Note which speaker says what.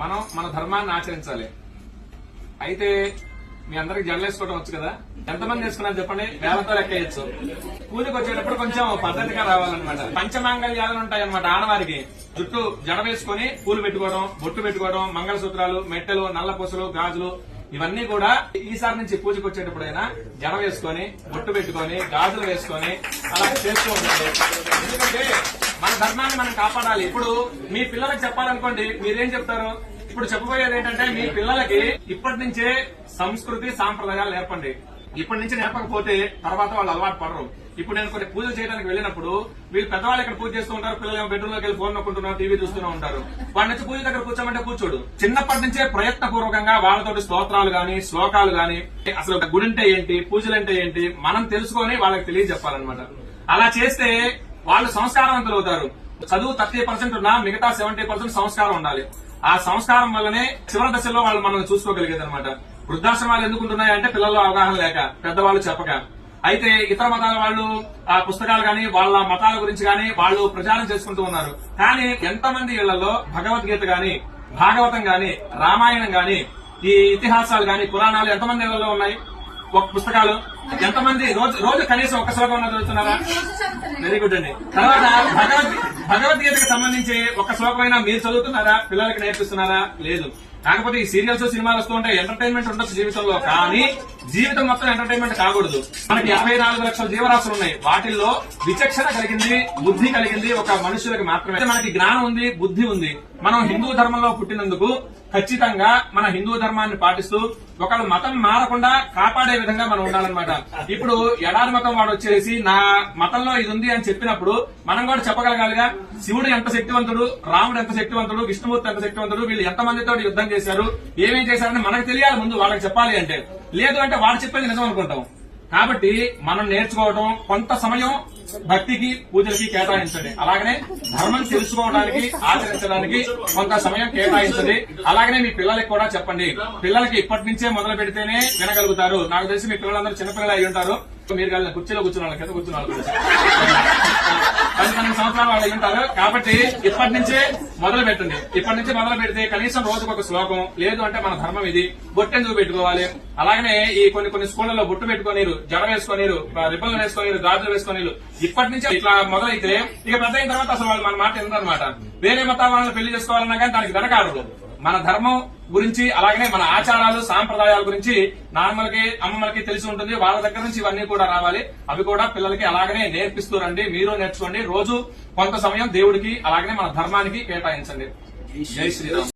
Speaker 1: మనం మన ధర్మాన్ని ఆచరించాలి. అయితే మీ అందరికి జడలేసుకోవడం వచ్చు కదా? ఎంతమంది వేసుకున్నారు చెప్పండి? వేలతో లెక్క వేయచ్చు పూజకు వచ్చేటప్పుడు కొంచెం పద్ధతిగా రావాలన్నమాట. పంచమాంగళ్యాలు ఉంటాయన్నమాట ఆడవారికి. జుట్టు జడ వేసుకొని పూలు పెట్టుకోవడం బొట్టు పెట్టుకోవడం మంగళసూత్రాలు మెట్టెలు నల్ల పూసలు గాజులు ఇవన్నీ కూడా ఈసారి నుంచి పూజకు వచ్చేటప్పుడైనా జడ వేసుకొని బొట్టు పెట్టుకొని గాజులు వేసుకొని అలా చేస్తూ ఉండాలి. ఎందుకంటే మన ధర్మాన్ని మనం కాపాడాలి. ఇప్పుడు మీ పిల్లలకు చెప్పాలనుకోండి మీరేం చెప్తారు? ఇప్పుడు చెప్పబోయేది ఏంటంటే మీ పిల్లలకి ఇప్పటి నుంచే సంస్కృతి సాంప్రదాయాలు నేర్పండి. ఇప్పటి నుంచి నేర్పకపోతే తర్వాత వాళ్ళు అలవాటు పడరు. ఇప్పుడు నేను కొన్ని పూజలు చేయడానికి వెళ్ళినప్పుడు వీళ్ళు పెద్దవాళ్ళు ఇక్కడ పూజ చేస్తూ ఉంటారు పిల్లలు బెడ్రూమ్లోకి వెళ్ళి ఫోన్ నొక్కుంటున్నారు టీవీ చూస్తూనే ఉంటారు. వాడి నుంచి పూజ దగ్గర కూర్చోమంటే కూర్చోడు. చిన్నప్పటి నుంచే ప్రయత్నపూర్వకంగా వాళ్ళతోటి స్తోత్రాలు గాని శ్లోకాలు గాని అసలు గుడి అంటే ఏంటి పూజలు అంటే ఏంటి మనం తెలుసుకొని వాళ్ళకి తెలియజెప్పాలన్నమాట. అలా చేస్తే వాళ్ళు సంస్కారవంతులు అవుతారు చదువు థర్టీ పర్సెంట్ ఉన్నా మిగతా సెవెంటీ పర్సెంట్ సంస్కారం ఉండాలి. ఆ సంస్కారం వల్లనే చివరి దశలో వాళ్ళు మనం చూసుకోగలిగేది అనమాట వృద్ధాశ్రమాలు ఎందుకుంటున్నాయంటే పిల్లల్లో అవగాహన లేక పెద్దవాళ్ళు చెప్పక. అయితే ఇతర మతాల వాళ్ళు ఆ పుస్తకాలు గాని వాళ్ళ మతాల గురించి గాని వాళ్ళు ప్రచారం చేసుకుంటూ ఉన్నారు. కానీ ఎంతమంది ఇళ్ళలో భగవద్గీత గాని భాగవతం గాని రామాయణం గాని ఈ ఇతిహాసాలు గాని పురాణాలు ఎంతమంది ఇళ్ళలో ఉన్నాయి? పుస్తకాలు. ఎంతమంది? రోజు రోజు కనీసం ఒక్క శ్లోకం చదువుతున్నారా? వెరీ గుడ్ అండి. తర్వాత భగవద్ భగవద్గీతకి సంబంధించి ఒక శ్లోకమైనా మీరు చదువుతున్నారా? పిల్లలకి నేర్పిస్తున్నారా? లేదు. కాకపోతే ఈ సీరియల్స్ సినిమాలు వస్తూ ఉంటాయి ఎంటర్టైన్మెంట్ ఉండొచ్చు జీవితంలో కానీ జీవితం మొత్తం ఎంటర్టైన్మెంట్ కాకూడదు. మనకి యాభై నాలుగు లక్షల జీవరాశులు ఉన్నాయి. వాటిల్లో విచక్షణ కలిగింది బుద్ధి కలిగింది ఒక మనుషులకి మాత్రమే. మనకి జ్ఞానం ఉంది బుద్ధి ఉంది. మనం హిందూ ధర్మంలో పుట్టినందుకు ఖచ్చితంగా మన హిందూ ధర్మాన్ని పాటిస్తూ ఒకళ్ళ మతం మారకుండా కాపాడే విధంగా మనం ఉండాలన్నమాట. ఇప్పుడు ఎడారి మతం వాడు వచ్చేసి నా మతంలో ఇది ఉంది అని చెప్పినప్పుడు మనం కూడా చెప్పగలగాలిగా శివుడు ఎంత శక్తివంతుడు రాముడు ఎంత శక్తివంతుడు విష్ణుమూర్తి ఎంత శక్తివంతుడు వీళ్ళు ఎంత మందితో యుద్ధం చేశారు? ఏమేం చేశారని మనకు తెలియాలి ముందు వాళ్ళకి చెప్పాలి అంటే. లేదు అంటే వాడు చెప్పేది నిజం అనుకుంటాం. కాబట్టి మనం నేర్చుకోవడం కొంత సమయం భక్తికి పూజలకి కేటాయించండి. అలాగనే ధర్మం తెలుసుకోవడానికి ఆచరించడానికి కొంత సమయం కేటాయించండి. అలాగనే మీ పిల్లలకి కూడా చెప్పండి. పిల్లలకి ఇప్పటి నుంచే మొదలు పెడితేనే వినగలుగుతారు. నాకు తెలిసి మీ పిల్లలందరూ చిన్నపిల్లలు అయి ఉంటారు. మీరు కలిగిన కుర్చీలో కూర్చున్న వాళ్ళ కింద కూర్చున్న పది పన్నెండు సంవత్సరాలు వాళ్ళు అయి ఉంటారు. కాబట్టి ఇప్పటి నుంచే మొదలు పెట్టండి. ఇప్పటి నుంచి మొదలు పెడితే కనీసం రోజుకు ఒక శ్లోకం. లేదు అంటే మన ధర్మం ఇది. బొట్టెందుకు పెట్టుకోవాలి అలాగనే ఈ కొన్ని కొన్ని స్కూళ్ళలో బొట్టు పెట్టుకోనిరు జడ వేసుకోనిరు రిబ్బలు వేసుకోనిరు గాజులు వేసుకోనిరు. ఇప్పటి నుంచి ఇట్లా మొదలైతే ఇక పెద్ద అయిన తర్వాత అసలు వాళ్ళు మన మాట అనమాట వేరే మతాల వాళ్ళని పెళ్ళి చేసుకోవాలన్నా కానీ దానికి వెనకాడరు. మన ధర్మం గురించి అలాగనే మన ఆచారాలు సాంప్రదాయాల గురించి నాన్నలకి అమ్మమ్మలకి తెలిసి ఉంటుంది. వాళ్ళ దగ్గర నుంచి ఇవన్నీ కూడా రావాలి. అవి కూడా పిల్లలకి అలాగనే నేర్పిస్తూ రండి. మీరు నేర్చుకోండి. రోజు కొంత సమయం దేవుడికి అలాగనే మన ధర్మానికి కేటాయించండి. జై శ్రీరామ్.